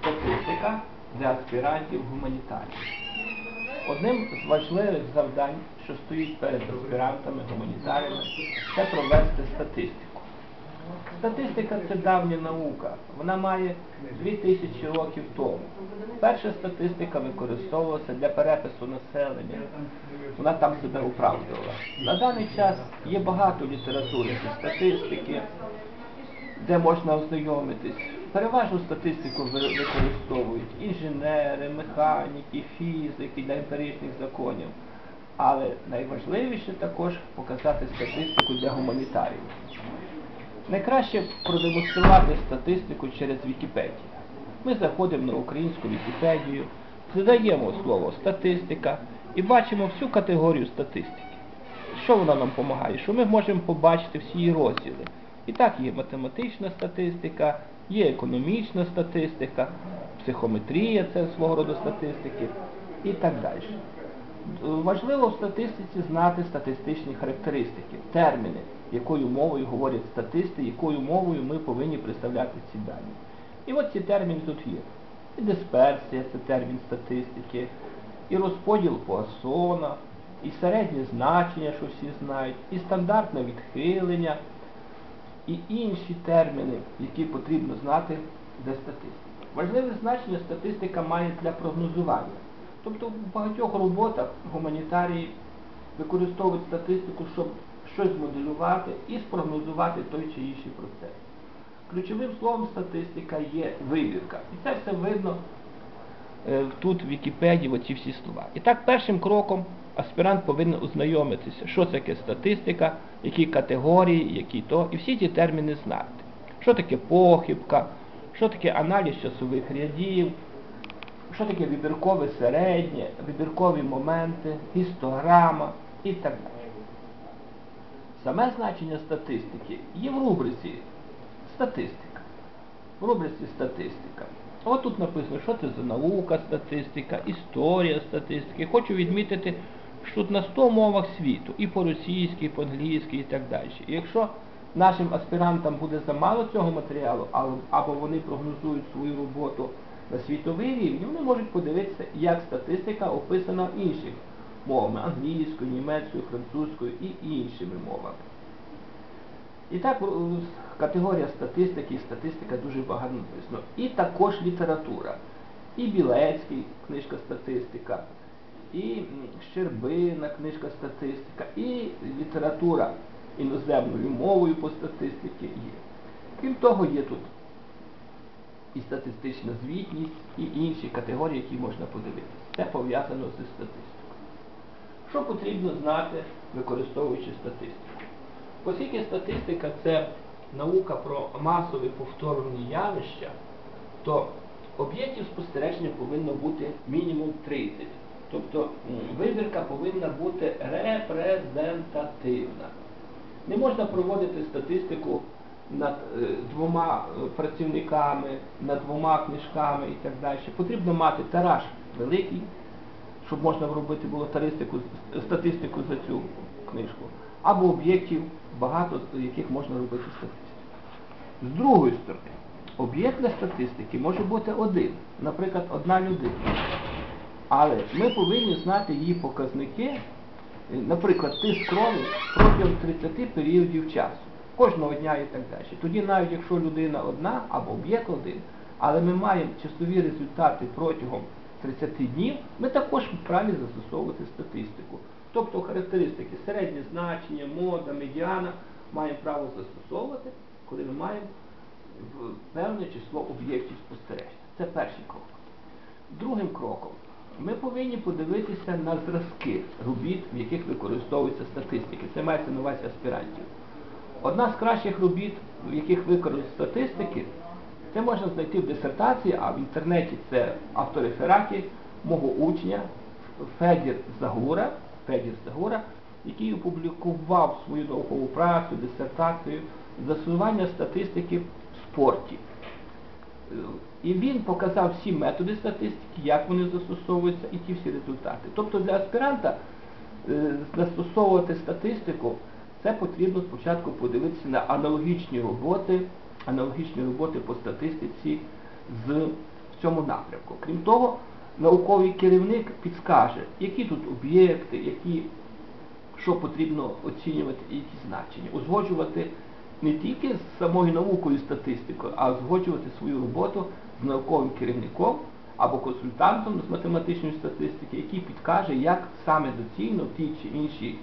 Статистика для аспірантів гуманітарів. Одним з важливих завдань, що стоїть перед аспірантами гуманітаріями, це провести статистику. Статистика це давня наука. Вона має 2000 років тому. Перша статистика використовувалася для перепису населення. Вона там себе оправдувала. На даний час є багато літератури статистики, де можна ознайомитись. Переважно статистику використовують інженери, механіки, фізики для емпіричних законів. Але найважливіше також показати статистику для гуманітарів. Найкраще продемонструвати статистику через Вікіпедію. Ми заходимо на українську Вікіпедію, задаємо слово статистика і бачимо всю категорію статистики. Що вона нам допомагає? Що ми можемо побачити всі її розділи. І так є математична статистика, є економічна статистика, психометрія це свого роду статистики і так далі. Важливо в статистиці знати статистичні характеристики, терміни, якою мовою говорять статисти, якою мовою ми повинні представляти ці дані. І от ці терміни тут є. І дисперсія це термін статистики, і розподіл Пуассона, і середнє значення, що всі знають, і стандартне відхилення, і інші терміни, які потрібно знати для статистики. Важливе значення статистика має для прогнозування. Тобто в багатьох роботах гуманітарії використовують статистику, щоб щось змоделювати і спрогнозувати той чи інший процес. Ключовим словом статистика є вибірка. І це все видно тут в Вікіпедії, оці всі слова. І так першим кроком аспірант повинен ознайомитися, що таке статистика, які категорії, які то, і всі ці терміни знати. Що таке похибка, що таке аналіз часових рядів, що таке вибіркове середнє, вибіркові моменти, гістограма і так далі. Саме значення статистики є в рубриці статистика. В рубриці статистика. От тут написано, що це за наука статистика, історія статистики. Хочу відмітити, що тут на 100 мовах світу, і по-російськи, і по-англійськи, і так далі. І якщо нашим аспірантам буде замало цього матеріалу, або вони прогнозують свою роботу на світовий рівень, вони можуть подивитися, як статистика описана інших мовами англійською, німецькою, французькою і іншими мовами. І так категорія статистики статистика дуже багато написано. І також література. І Білецький книжка статистика, і Щербина книжка статистика, і література іноземною мовою по статистиці є. Крім того, є тут і статистична звітність, і інші категорії, які можна подивитися. Це пов'язано зі статистикою. Що потрібно знати, використовуючи статистику? Оскільки статистика це наука про масові повторені явища, то об'єктів спостереження повинно бути мінімум 30. Тобто вибірка повинна бути репрезентативна. Не можна проводити статистику над е, двома е, працівниками, над двома книжками і так далі. Потрібно мати тираж великий, щоб можна робити було статистику за цю книжку, або об'єктів багато, яких можна робити статистику. З другої сторони, об'єкт для статистики може бути один, наприклад, одна людина. Але ми повинні знати її показники, е, наприклад, тиск крові протягом 30 періодів часу, кожного дня і так далі. Тоді навіть якщо людина одна або об'єкт один, але ми маємо часові результати протягом 30 днів, ми також вправі застосовувати статистику. Тобто характеристики середнє значення, мода, медіана маємо право застосовувати, коли ми маємо певне число об'єктів спостереження. Це перший крок. Другим кроком ми повинні подивитися на зразки робіт, в яких використовується статистики. Це мається на увазі аспірантів. Одна з кращих робіт, в яких використовують статистики, це можна знайти в дисертації, а в інтернеті це авторефераті мого учня Федір Загура, Федір Загура, який опублікував свою наукову працю, дисертацію застосування статистики в спорті. Е, І він показав всі методи статистики, як вони застосовуються і ті всі результати. Тобто для аспіранта е, застосовувати статистику, це потрібно спочатку подивитися на аналогічні роботи, аналогічні роботи по статистиці з в цьому напрямку. Крім того, науковий керівник підскаже, які тут об'єкти, які, що потрібно оцінювати які значення, узгоджувати не тільки з самою наукою і статистикою, а узгоджувати свою роботу з науковим керівником або консультантом з математичної статистики, який підкаже, як саме доцільно в тій чи іншій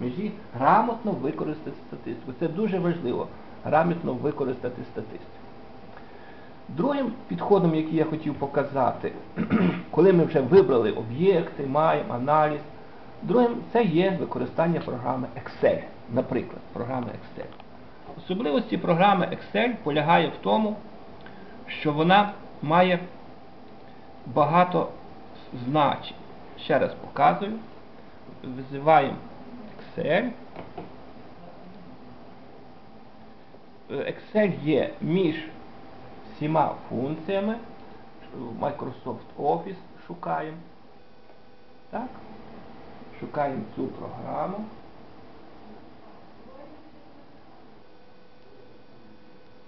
межі грамотно використати статистику. Це дуже важливо, грамотно використати статистику. Другим підходом, який я хотів показати, коли ми вже вибрали об'єкти, маємо аналіз, другим це є використання програми Excel, наприклад, програми Excel. Особливості програми Excel полягає в тому, що вона має багато значень. Ще раз показую. Визиваємо Excel. Е, Excel є між всіма функціями. Microsoft Office шукаємо. Так? Шукаємо цю програму.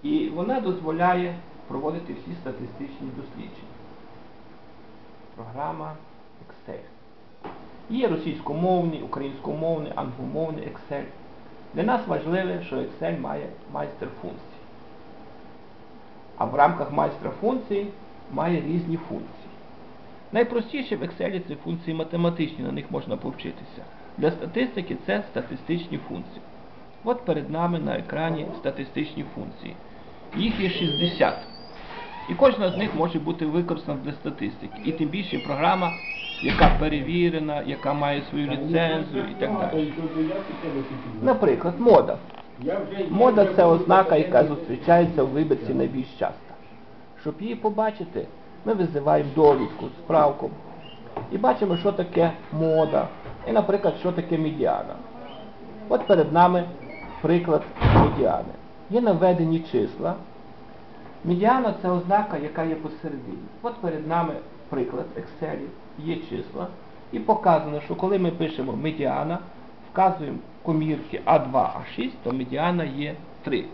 І вона дозволяє проводити всі статистичні дослідження. Програма Excel. Є російськомовний, українськомовний, англомовний Excel. Для нас важливе, що Excel має майстер функцій. А в рамках майстра функцій має різні функції. Найпростіше в Excel це функції математичні, на них можна повчитися. Для статистики це статистичні функції. От перед нами на екрані статистичні функції. Їх є 60. І кожна з них може бути використана для статистики. І тим більше програма, яка перевірена, яка має свою ліцензію і так далі. Наприклад, мода. Мода це ознака, яка зустрічається у вибірці найбільш часто. Щоб її побачити, ми визиваємо довідку, справку. І бачимо, що таке мода. І, наприклад, що таке медіана. От перед нами приклад медіани. Є наведені числа. Медіана це ознака, яка є посередині. От перед нами приклад Excel, є числа. І показано, що коли ми пишемо медіана, вказуємо комірки А2, А6, то медіана є 3.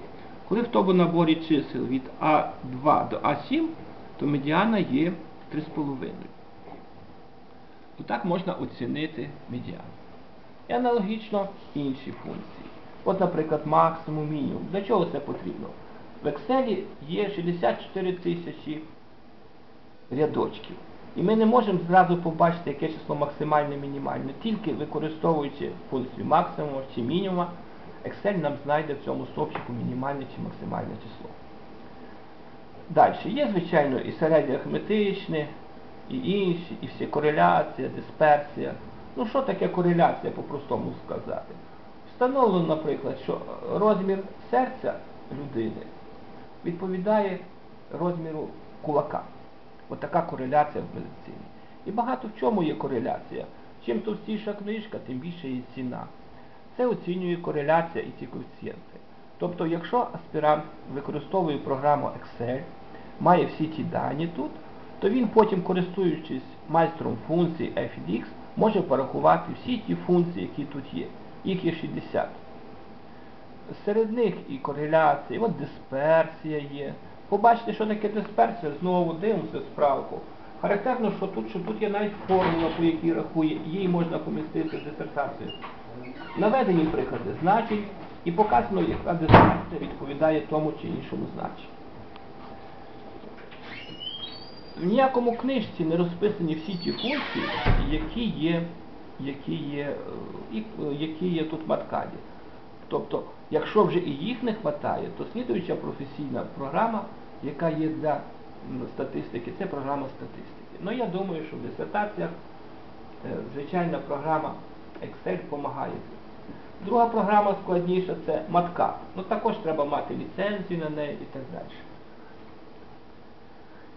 Коли в тому наборі чисел від А2 до А7, то медіана є 3,5. То так можна оцінити медіану. І аналогічно інші функції. От, наприклад, максимум, мінімум. Для чого це потрібно? В Excel є 64 тисячі рядочків. І ми не можемо зразу побачити, яке число максимальне мінімальне. Тільки використовуючи функцію максимуму чи мінімума, Excel нам знайде в цьому стовпчику мінімальне чи максимальне число. Далі. Є, звичайно, і середнє арифметичне, і інші, і всі кореляція, дисперсія. Ну, що таке кореляція, по-простому сказати? Встановлено, наприклад, що розмір серця людини відповідає розміру кулака. От така кореляція в медицині. І багато в чому є кореляція. Чим товстіша книжка, тим більше її ціна. Це оцінює кореляція і ці коефіцієнти. Тобто, якщо аспірант використовує програму Excel, має всі ті дані тут, то він потім, користуючись майстром функції f від x, може порахувати всі ті функції, які тут є. Їх є 60. Серед них і кореляція, і от дисперсія є. Побачите, що таке дисперсія, знову дивимося справку. Характерно, що тут, що тут є навіть формула, по якій рахує, її можна помістити в дисертацію. Наведені приклади значень і показано, яка дисперсія відповідає тому чи іншому значенню. В ніякому книжці не розписані всі ті функції, які є, які є, е, е, які є тут в маткаді. Тобто, якщо вже і їх не вистачає, то слідуюча професійна програма, яка є для статистики, це програма статистики. Ну я думаю, що в дисертаціях е, звичайна програма Excel допомагає. Друга програма складніша це матка. Ну також треба мати ліцензію на неї і так далі.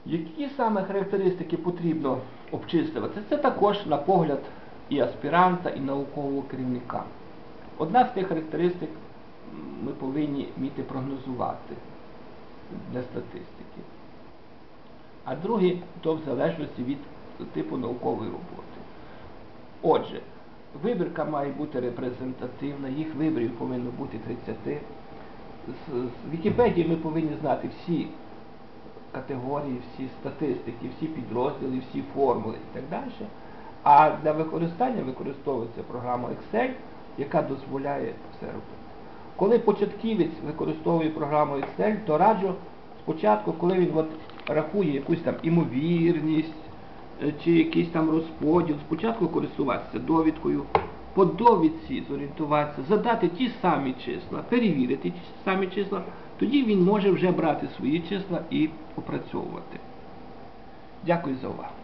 Які саме характеристики потрібно обчислювати? Це також на погляд і аспіранта, і наукового керівника. Одна з тих характеристик ми повинні вміти прогнозувати для статистики. А друге, то в залежності від типу наукової роботи. Отже, вибірка має бути репрезентативна, їх виборів повинно бути 30. З, з Вікіпедії ми повинні знати всі категорії, всі статистики, всі підрозділи, всі формули і так далі. А для використання використовується програма Excel, яка дозволяє все робити. Коли початківець використовує програму Excel, то раджу спочатку, коли він от рахує якусь там імовірність е, чи якийсь там розподіл, спочатку користуватися довідкою, по довідці зорієнтуватися, задати ті самі числа, перевірити ті самі числа, тоді він може вже брати свої числа і опрацьовувати. Дякую за увагу.